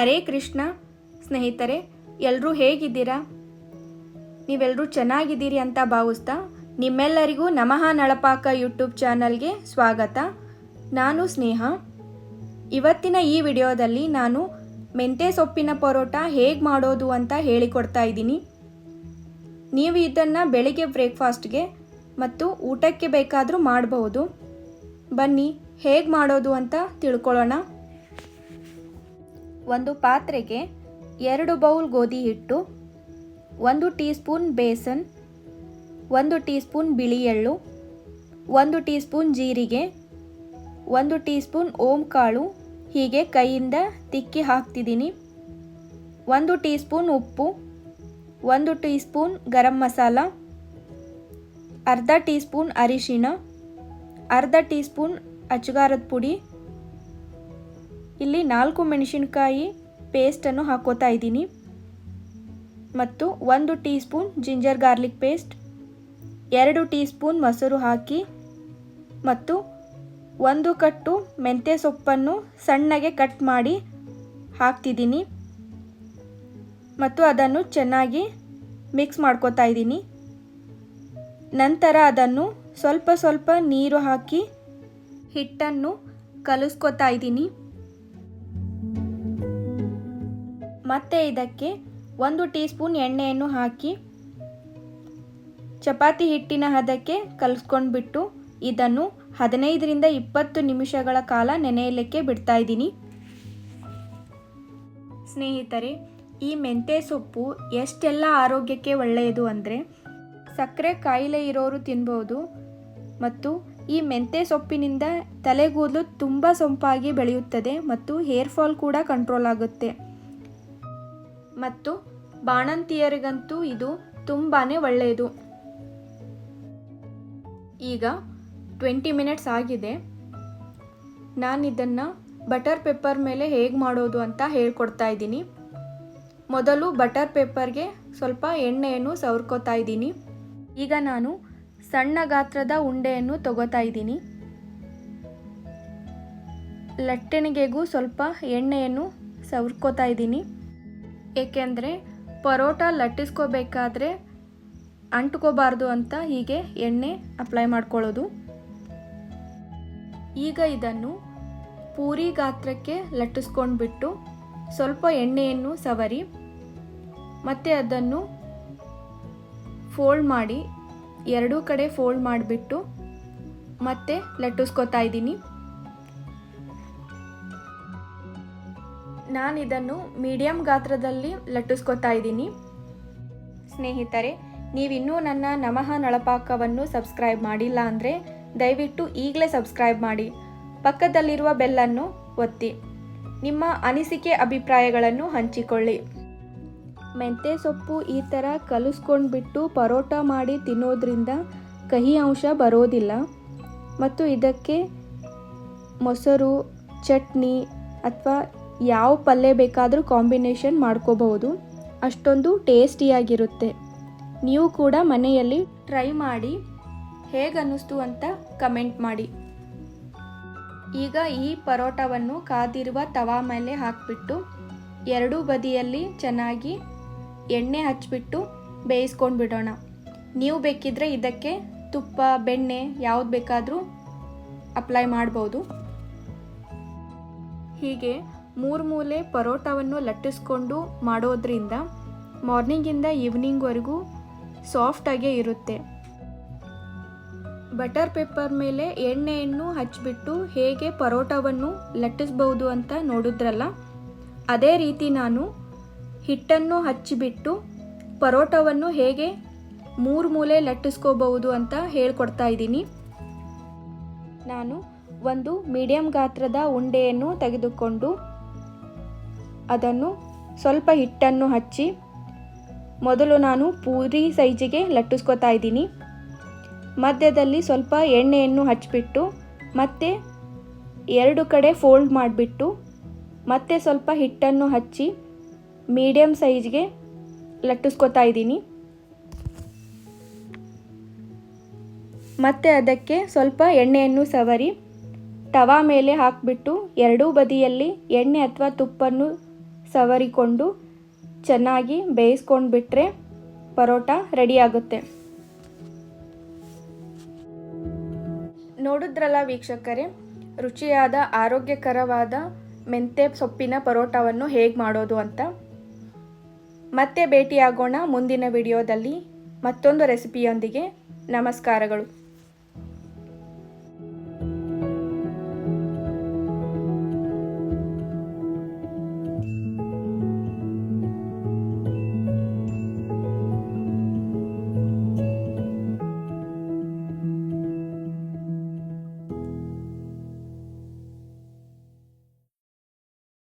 ಹರೇ ಕೃಷ್ಣ ಸ್ನೇಹಿತರೆ ಎಲ್ಲರೂ ಹೇಗಿದ್ದೀರಾ? ನೀವೆಲ್ಲರೂ ಚೆನ್ನಾಗಿದ್ದೀರಿ ಅಂತ ಭಾವಿಸ್ತಾ ನಿಮ್ಮೆಲ್ಲರಿಗೂ ನಮಃ ನಳಪಾಕ ಯೂಟ್ಯೂಬ್ ಚಾನಲ್ಗೆ ಸ್ವಾಗತ. ನಾನು ಸ್ನೇಹ. ಇವತ್ತಿನ ಈ ವಿಡಿಯೋದಲ್ಲಿ ನಾನು ಮೆಂತ್ಯ ಸೊಪ್ಪಿನ ಪರೋಟ ಹೇಗೆ ಮಾಡೋದು ಅಂತ ಹೇಳಿಕೊಡ್ತಾ ಇದ್ದೀನಿ. ನೀವು ಇದನ್ನು ಬೆಳಿಗ್ಗೆ ಬ್ರೇಕ್ಫಾಸ್ಟ್ಗೆ ಮತ್ತು ಊಟಕ್ಕೆ ಬೇಕಾದರೂ ಮಾಡಬಹುದು. ಬನ್ನಿ ಹೇಗೆ ಮಾಡೋದು ಅಂತ ತಿಳ್ಕೊಳ್ಳೋಣ. ಒಂದು ಪಾತ್ರೆಗೆ ಎರಡು ಬೌಲ್ ಗೋಧಿ ಹಿಟ್ಟು, ಒಂದು ಟೀ ಸ್ಪೂನ್ ಬೇಸನ್, ಒಂದು ಟೀ ಸ್ಪೂನ್ ಬಿಳಿ ಎಳ್ಳು ಒಂದು ಟೀ ಸ್ಪೂನ್ ಜೀರಿಗೆ, ಒಂದು ಟೀ ಸ್ಪೂನ್ ಓಂ ಕಾಳು ಹೀಗೆ ಕೈಯಿಂದ ತಿಕ್ಕಿ ಹಾಕ್ತಿದ್ದೀನಿ. ಒಂದು ಟೀ ಸ್ಪೂನ್ ಉಪ್ಪು, ಒಂದು ಟೀ ಸ್ಪೂನ್ ಗರಂ ಮಸಾಲ, ಅರ್ಧ ಟೀ ಸ್ಪೂನ್ ಅರಿಶಿಣ, ಅರ್ಧ ಟೀ ಸ್ಪೂನ್ ಅಚ್ಚಗಾರದ ಪುಡಿ ಇಲ್ಲಿ ನಾಲ್ಕು ಮೆಣಸಿನಕಾಯಿ ಪೇಸ್ಟನ್ನು ಹಾಕೋತಾ ಇದ್ದೀನಿ. ಮತ್ತು ಒಂದು tea spoon ginger garlic paste, ಎರಡು ಟೀ ಸ್ಪೂನ್ ಮೊಸರು ಹಾಕಿ, ಮತ್ತು ಒಂದು ಕಟ್ಟು ಮೆಂತ್ಯ ಸೊಪ್ಪನ್ನು ಸಣ್ಣಗೆ ಕಟ್ ಮಾಡಿ ಹಾಕ್ತಿದ್ದೀನಿ. ಮತ್ತು ಅದನ್ನು ಚೆನ್ನಾಗಿ ಮಿಕ್ಸ್ ಮಾಡ್ಕೋತಾ ಇದ್ದೀನಿ. ನಂತರ ಅದನ್ನು ಸ್ವಲ್ಪ ಸ್ವಲ್ಪ ನೀರು ಹಾಕಿ ಹಿಟ್ಟನ್ನು ಕಲಿಸ್ಕೊತಾ ಇದ್ದೀನಿ. ಮತ್ತೆ ಇದಕ್ಕೆ ಒಂದು ಟೀ ಸ್ಪೂನ್ ಎಣ್ಣೆಯನ್ನು ಹಾಕಿ ಚಪಾತಿ ಹಿಟ್ಟಿನ ಹದಕ್ಕೆ ಕಲಿಸ್ಕೊಂಡ್ಬಿಟ್ಟು ಇದನ್ನು ಹದಿನೈದರಿಂದ ಇಪ್ಪತ್ತು ನಿಮಿಷಗಳ ಕಾಲ ನೆನೆಯಲಿಕ್ಕೆ ಬಿಡ್ತಾ ಇದ್ದೀನಿ. ಸ್ನೇಹಿತರೆ, ಈ ಮೆಂತ್ಯ ಸೊಪ್ಪು ಎಷ್ಟೆಲ್ಲ ಆರೋಗ್ಯಕ್ಕೆ ಒಳ್ಳೆಯದು ಅಂದರೆ ಸಕ್ಕರೆ ಕಾಯಿಲೆ ಇರೋರು ತಿನ್ಬೋದು ಮತ್ತು ಈ ಮೆಂತೆ ಸೊಪ್ಪಿನಿಂದ ತಲೆಗೂದಲು ತುಂಬ ಸೊಂಪಾಗಿ ಬೆಳೆಯುತ್ತದೆ ಮತ್ತು ಹೇರ್ ಫಾಲ್ ಕೂಡ ಕಂಟ್ರೋಲ್ ಆಗುತ್ತೆ. ಮತ್ತು ಬಾಣಂತಿಯರಿಗಂತೂ ಇದು ತುಂಬಾ ಒಳ್ಳೆಯದು. ಈಗ ಟ್ವೆಂಟಿ ಮಿನಿಟ್ಸ್ ಆಗಿದೆ. ನಾನು ಇದನ್ನು ಬಟರ್ ಪೇಪರ್ ಮೇಲೆ ಹೇಗೆ ಮಾಡೋದು ಅಂತ ಹೇಳ್ಕೊಡ್ತಾ ಇದ್ದೀನಿ. ಮೊದಲು ಬಟರ್ ಪೇಪರ್ಗೆ ಸ್ವಲ್ಪ ಎಣ್ಣೆಯನ್ನು ಸವರ್ಕೋತಾ ಇದ್ದೀನಿ. ಈಗ ನಾನು ಸಣ್ಣ ಗಾತ್ರದ ಉಂಡೆಯನ್ನು ತಗೋತಾ ಇದ್ದೀನಿ. ಲಟ್ಟಣಿಗೆಗೂ ಸ್ವಲ್ಪ ಎಣ್ಣೆಯನ್ನು ಸವರ್ಕೋತಾ ಇದ್ದೀನಿ. ಏಕೆಂದರೆ ಪರೋಟ ಲಟ್ಟಿಸ್ಕೋಬೇಕಾದ್ರೆ ಅಂಟ್ಕೋಬಾರ್ದು ಅಂತ ಹೀಗೆ ಎಣ್ಣೆ ಅಪ್ಲೈ ಮಾಡ್ಕೊಳ್ಳೋದು. ಈಗ ಇದನ್ನು ಪೂರಿ ಗಾತ್ರಕ್ಕೆ ಲಟ್ಟಿಸ್ಕೊಂಡ್ಬಿಟ್ಟು ಸ್ವಲ್ಪ ಎಣ್ಣೆಯನ್ನು ಸವರಿ ಮತ್ತು ಅದನ್ನು ಫೋಲ್ಡ್ ಮಾಡಿ ಎರಡೂ ಕಡೆ ಫೋಲ್ಡ್ ಮಾಡಿಬಿಟ್ಟು ಮತ್ತೆ ಲಟ್ಟಿಸ್ಕೊತಾ ಇದ್ದೀನಿ. ನಾನು ಇದನ್ನು ಮೀಡಿಯಂ ಗಾತ್ರದಲ್ಲಿ ಲಟ್ಟಿಸ್ಕೊತಾ ಇದ್ದೀನಿ. ಸ್ನೇಹಿತರೆ, ನೀವಿನ್ನೂ ನನ್ನ ನಮಃ ನಳಪಾಕವನ್ನು ಸಬ್ಸ್ಕ್ರೈಬ್ ಮಾಡಿಲ್ಲ ಅಂದರೆ ದಯವಿಟ್ಟು ಈಗಲೇ ಸಬ್ಸ್ಕ್ರೈಬ್ ಮಾಡಿ. ಪಕ್ಕದಲ್ಲಿರುವ ಬೆಲ್ಲನ್ನು ಒತ್ತಿ. ನಿಮ್ಮ ಅನಿಸಿಕೆ ಅಭಿಪ್ರಾಯಗಳನ್ನು ಹಂಚಿಕೊಳ್ಳಿ. ಮೆಂತ್ಯ ಸೊಪ್ಪು ಈ ಥರ ಕಲಿಸ್ಕೊಂಡ್ಬಿಟ್ಟು ಪರೋಟ ಮಾಡಿ ತಿನ್ನೋದ್ರಿಂದ ಕಹಿ ಅಂಶ ಬರೋದಿಲ್ಲ. ಮತ್ತು ಇದಕ್ಕೆ ಮೊಸರು, ಚಟ್ನಿ ಅಥವಾ ಯಾವ ಪಲ್ಯ ಬೇಕಾದರೂ ಕಾಂಬಿನೇಷನ್ ಮಾಡ್ಕೋಬಹುದು. ಅಷ್ಟೊಂದು ಟೇಸ್ಟಿಯಾಗಿರುತ್ತೆ. ನೀವು ಕೂಡ ಮನೆಯಲ್ಲಿ ಟ್ರೈ ಮಾಡಿ ಹೇಗನ್ನಿಸ್ತು ಅಂತ ಕಮೆಂಟ್ ಮಾಡಿ. ಈಗ ಈ ಪರೋಟವನ್ನು ಕಾದಿರುವ ತವಾ ಮೇಲೆ ಹಾಕಿಬಿಟ್ಟು ಎರಡೂ ಬದಿಯಲ್ಲಿ ಚೆನ್ನಾಗಿ ಎಣ್ಣೆ ಹಚ್ಚಿಬಿಟ್ಟು ಬೇಯಿಸ್ಕೊಂಡು ಬಿಡೋಣ. ನೀವು ಬೇಕಿದ್ರೆ ಇದಕ್ಕೆ ತುಪ್ಪ, ಬೆಣ್ಣೆ ಯಾವ್ದು ಬೇಕಾದರೂ ಅಪ್ಲೈ ಮಾಡ್ಬೋದು. ಹೀಗೆ ಮೂರು ಮೂಲೆ ಪರೋಟವನ್ನು ಲಟ್ಟಿಸ್ಕೊಂಡು ಮಾಡೋದ್ರಿಂದ ಮಾರ್ನಿಂಗಿಂದ ಈವ್ನಿಂಗ್ವರೆಗೂ ಸಾಫ್ಟಾಗೇ ಇರುತ್ತೆ. ಬಟರ್ ಪೇಪರ್ ಮೇಲೆ ಎಣ್ಣೆಯನ್ನು ಹಚ್ಚಿಬಿಟ್ಟು ಹೇಗೆ ಪರೋಟವನ್ನು ಲಟ್ಟಿಸ್ಬೋದು ಅಂತ ನೋಡಿದ್ರಲ್ಲ, ಅದೇ ರೀತಿ ನಾನು ಹಿಟ್ಟನ್ನು ಹಚ್ಚಿಬಿಟ್ಟು ಪರೋಟವನ್ನು ಹೇಗೆ ಮೂರು ಮೂಲೆ ಲಟ್ಟಿಸ್ಕೋಬಹುದು ಅಂತ ಹೇಳ್ಕೊಡ್ತಾ ಇದ್ದೀನಿ. ನಾನು ಒಂದು ಮೀಡಿಯಂ ಗಾತ್ರದ ಉಂಡೆಯನ್ನು ತೆಗೆದುಕೊಂಡು ಅದನ್ನು ಸ್ವಲ್ಪ ಹಿಟ್ಟನ್ನು ಹಚ್ಚಿ ಮೊದಲು ನಾನು ಪೂರಿ ಸೈಜಿಗೆ ಲಟ್ಟಿಸ್ಕೊತಾ ಇದ್ದೀನಿ. ಮಧ್ಯದಲ್ಲಿ ಸ್ವಲ್ಪ ಎಣ್ಣೆಯನ್ನು ಹಚ್ಚಿಬಿಟ್ಟು, ಮತ್ತೆ ಎರಡು ಕಡೆ ಫೋಲ್ಡ್ ಮಾಡಿಬಿಟ್ಟು, ಮತ್ತೆ ಸ್ವಲ್ಪ ಹಿಟ್ಟನ್ನು ಹಚ್ಚಿ ಮೀಡಿಯಮ್ ಸೈಜ್ಗೆ ಲಟ್ಟಿಸ್ಕೊತಾ ಇದ್ದೀನಿ. ಮತ್ತು ಅದಕ್ಕೆ ಸ್ವಲ್ಪ ಎಣ್ಣೆಯನ್ನು ಸವರಿ, ತವಾ ಮೇಲೆ ಹಾಕಿಬಿಟ್ಟು ಎರಡೂ ಬದಿಯಲ್ಲಿ ಎಣ್ಣೆ ಅಥವಾ ತುಪ್ಪನ್ನು ಸವರಿಕೊಂಡು ಚೆನ್ನಾಗಿ ಬೇಯಿಸ್ಕೊಂಡು ಬಿಟ್ಟರೆ ಪರೋಟ ರೆಡಿ ಆಗುತ್ತೆ. ನೋಡಿದ್ರಲ್ಲ ವೀಕ್ಷಕರೇ, ರುಚಿಯಾದ, ಆರೋಗ್ಯಕರವಾದ ಮೆಂತೆ ಸೊಪ್ಪಿನ ಪರೋಟವನ್ನು ಹೇಗೆ ಮಾಡೋದು ಅಂತ? ಮತ್ತೆ ಭೇಟಿಯಾಗೋಣ ಮುಂದಿನ ವಿಡಿಯೋದಲ್ಲಿ. ಮತ್ತೊಂದು ರೆಸಿಪಿಯೊಂದಿಗೆ ನಮಸ್ಕಾರಗಳು.